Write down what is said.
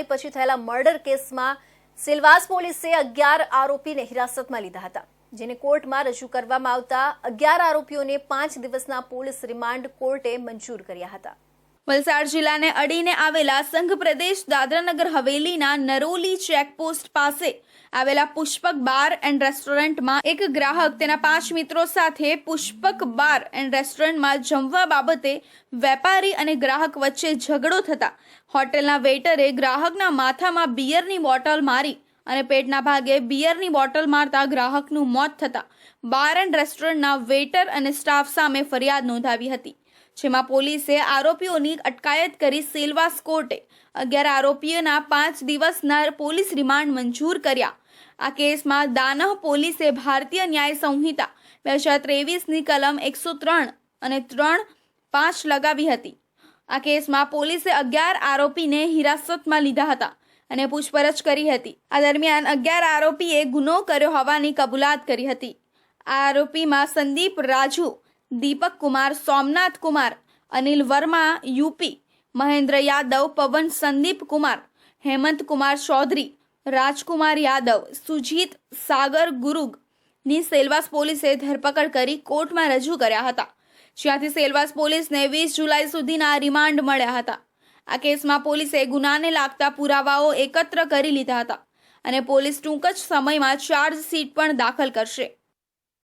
ગોળીબારી પછી થયેલા મર્ડર કેસમાં સિલવાસ પોલીસે અગિયાર આરોપીને હિરાસતમાં લીધા હતા, જેને કોર્ટમાં રજૂ કરવામાં આવતા અગિયાર આરોપીઓને પાંચ દિવસના પોલીસ રિમાન્ડ કોર્ટે મંજૂર કર્યા હતા. વલસાડ જિલ્લાને અડીને આવેલા સંઘ પ્રદેશ દાદરાનગર હવેલીના નરોલી ચેકપોસ્ટ પાસે આવેલા પુષ્પક બાર એન્ડ રેસ્ટોરન્ટમાં એક ગ્રાહક તેના પાંચ મિત્રો સાથે પુષ્પક બાર એન્ડ રેસ્ટોરન્ટમાં જમવા બાબતે વેપારી અને ગ્રાહક વચ્ચે ઝઘડો થતા હોટેલના વેઇટરે ગ્રાહકના માથામાં બિયરની બોટલ મારી અને પેટના ભાગે બિયરની બોટલ મારતા ગ્રાહકનું મોત થતા બાર એન્ડ રેસ્ટોરન્ટના વેઇટર અને સ્ટાફ સામે ફરિયાદ નોંધાવી હતી. જેમાં પોલીસે આરોપીઓની અટકાયત કરી સેલવાસ કોર્ટે અગિયાર આરોપીઓના પાંચ દિવસના પોલીસ રિમાન્ડ મંજૂર કર્યા. આ કેસમાં દાનહ પોલીસે ભારતીય ન્યાય સંહિતા બે હજાર ત્રેવીસની કલમ એકસો ત્રણ અને ત્રણ પાંચ લગાવી હતી. આ કેસમાં પોલીસે અગિયાર આરોપીને હિરાસતમાં લીધા હતા અને પૂછપરછ કરી હતી. આ દરમિયાન અગિયાર આરોપીએ ગુનો કર્યો હોવાની કબૂલાત કરી હતી. આ આરોપીમાં સંદીપ રાજુ દીપક કુમાર, સોમનાથ કુમાર, અનિલ વર્મા, યુપી, મહેન્દ્ર યાદવ, પવન સંદીપ કુમાર, હેમંત કુમાર ચૌધરી, રાજકુમાર યાદવ, સુજીત સાગર ગુરુગની સેલવાસ પોલીસે ધરપકડ કરી કોર્ટમાં રજૂ કર્યા હતા. જ્યાંથી સેલવાસ પોલીસને વીસ જુલાઈ સુધીના રિમાન્ડ મળ્યા હતા. આ કેસમાં પોલીસે ગુનાને લાગતા પુરાવાઓ એકત્ર કરી લીધા હતા અને પોલીસ ટૂંક જ સમયમાં ચાર્જશીટ પણ દાખલ કરશે.